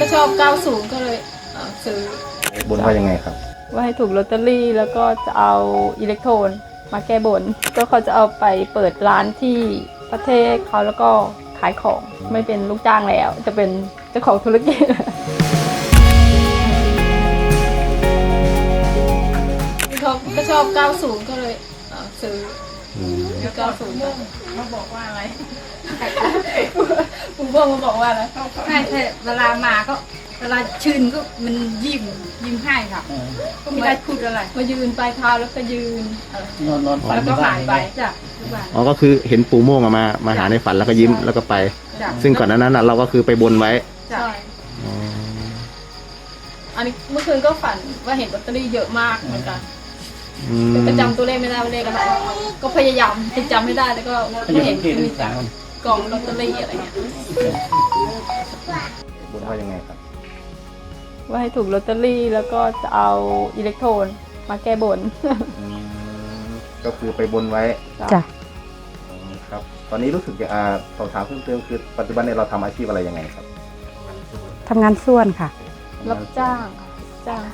ก็ชอบ90ก็เลยเอ่อซื้อบนว่ายังไงครับ ว่าให้ถูกลอตเตอรี่แล้วก็จะเอาอิเล็กโทรนมาแก้บน ก็เขาจะเอาไปเปิดร้านที่ประเทศเขาแล้วก็ขายของไม่เป็นลูกจ้างแล้ว จะเป็นเจ้าของธุรกิจ ชอบก็ชอบ90ก็เลยเอ่อซื้อ90มาบอกว่าอะไร ปู่พ่อมาบอกว่าอะไรใช่ใช่เวลามาก็เวลาชื่นก็มันยิ้มยิ้มให้ค่ะ ก็ไม่ได้พูดอะไรมายืนปลายเท้าแล้วก็ยืนเอ่อนอนนอนฝันแล้วก็หายไปจ้ะทุกวันอ๋อก็คือเห็นปู่โม่งอะมา มาหาในฝันแล้วก็ยิ้มแล้วก็ไป จ้ะซึ่งก่อนหนานั้นน่ะเราก็คือไปบนไว้จ้ะใช่อันนี้เมื่อคืนก็ฝันว่าเห็นลอตเตอรี่เยอะมากเหมือนกันอืมแต่ก็จำตัวเลขไม่ได้ว่าเลขอะไรก็พยายามจะจำให้ได้แล้วก็ก็อไม่ยู่เห็นที่มีที่สาม กล่องลอตเตอรี่อะไรเงี้ยบนว่ายังไงครับ ว่าให้ถูกลอตเตอรี่แล้วก็จะเอาอิเล็กโทรนมาแก้บน อืมก็คือไปบนไว้จ้ะ อืมครับ ตอนนี้รู้สึกจะอ่าสอบถามเพิ่มเติมคือปัจจุบันเนี่ยเราทำอาชีพอะไรยังไงครับทำงานส่วนค่ะ รับจ้างค่ะจ้าง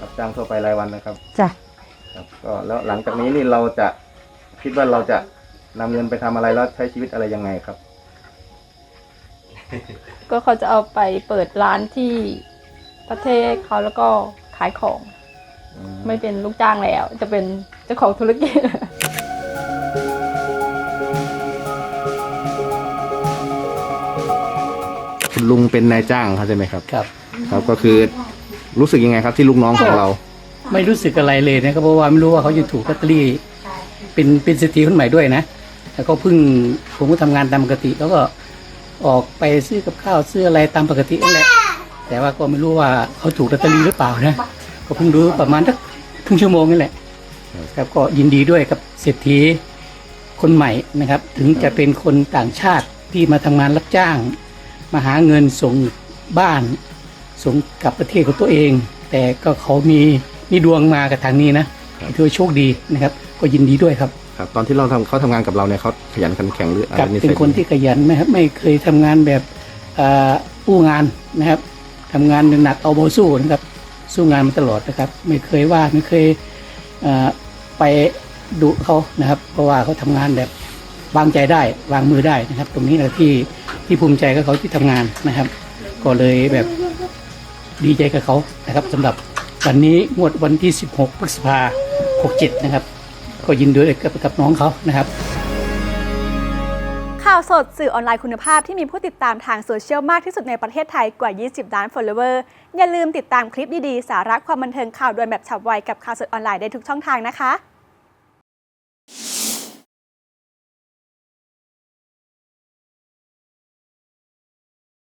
รับจ้างทั่วไปรายวันนะครับ จ้ะ ครับก็แล้วหลังจากนี้นี่เราจะคิดว่าเราจะ นำเงินไปทำอะไรแล้วใช้ชีวิตอะไรยังไงครับ ก็เขาจะเอาไปเปิดร้านที่ประเทศเขาแล้วก็ขายของ อืมไม่เป็นลูกจ้างแล้ว จะเป็นเจ้าของธุรกิจ คุณลุงเป็นนายจ้างเขาใช่ไหมครับ ครับ ครับก็คือรู้สึกยังไงครับที่ลูกน้องของเรา ไม่รู้สึกอะไรเลยนะครับเพราะว่าไม่รู้ว่าเขาจะถูกลอตเตอรี่เป็นเป็นเศรษฐีคนใหม่ด้วยนะ แล้วก็เพิ่งผมก็ทำงานตามปกติ แล้วก็ออกไปซื้อกับข้าวซื้ออะไรตามปกตินั่นแหละแต่ว่าก็ไม่รู้ว่าเขาถูกลอตเตอรี่หรือเปล่านะก็เพิ่งรู้ประมาณสักครึ่งชั่วโมงนี่แหละครับก็ยินดีด้วยกับเศรษฐีคนใหม่นะครับ ถึงจะเป็นคนต่างชาติที่มาทำงานรับจ้าง มาหาเงินส่งบ้านส่งกลับประเทศของตัวเอง แต่ก็เขามีมีดวงมากับทางนี้นะถือว่าโชคดีนะครับ ก็ยินดีด้วยครับ ครับตอนที่เราทำเขาทำงานกับเราเนี่ยเขาขยันขันแข็งหรืออะไรกับสัยเป็นคนที่ขยันไหมครับไม่เคยทำงานแบบเอ่ออู้งานนะครับทำงานหนักเอาโบสู้นะครับสู้งานมาตลอดนะครับ ไม่เคยว่าไม่เคยเอ่อไปดุเขานะครับ เพราะว่าเขาทำงานแบบวางใจได้วางมือได้นะครับ ตรงนี้แหละที่ที่ภูมิใจกับเขาที่ทำงานนะครับ ก็เลยแบบดีใจกับเขานะครับสำหรับวันนี้งวดวันที่ 16พฤษภา67 นะครับ ก็ยินดีด้วยกับกับน้องเขานะครับ ข่าวสดสื่อออนไลน์คุณภาพที่มีผู้ติดตามทางโซเชียลมากที่สุดในประเทศไทยกว่า 20 ล้าน follower อย่าลืมติดตามคลิปดีๆ สาระความบันเทิงข่าวด่วนแบบฉับไวกับข่าวสดออนไลน์ได้ทุกช่องทางนะคะ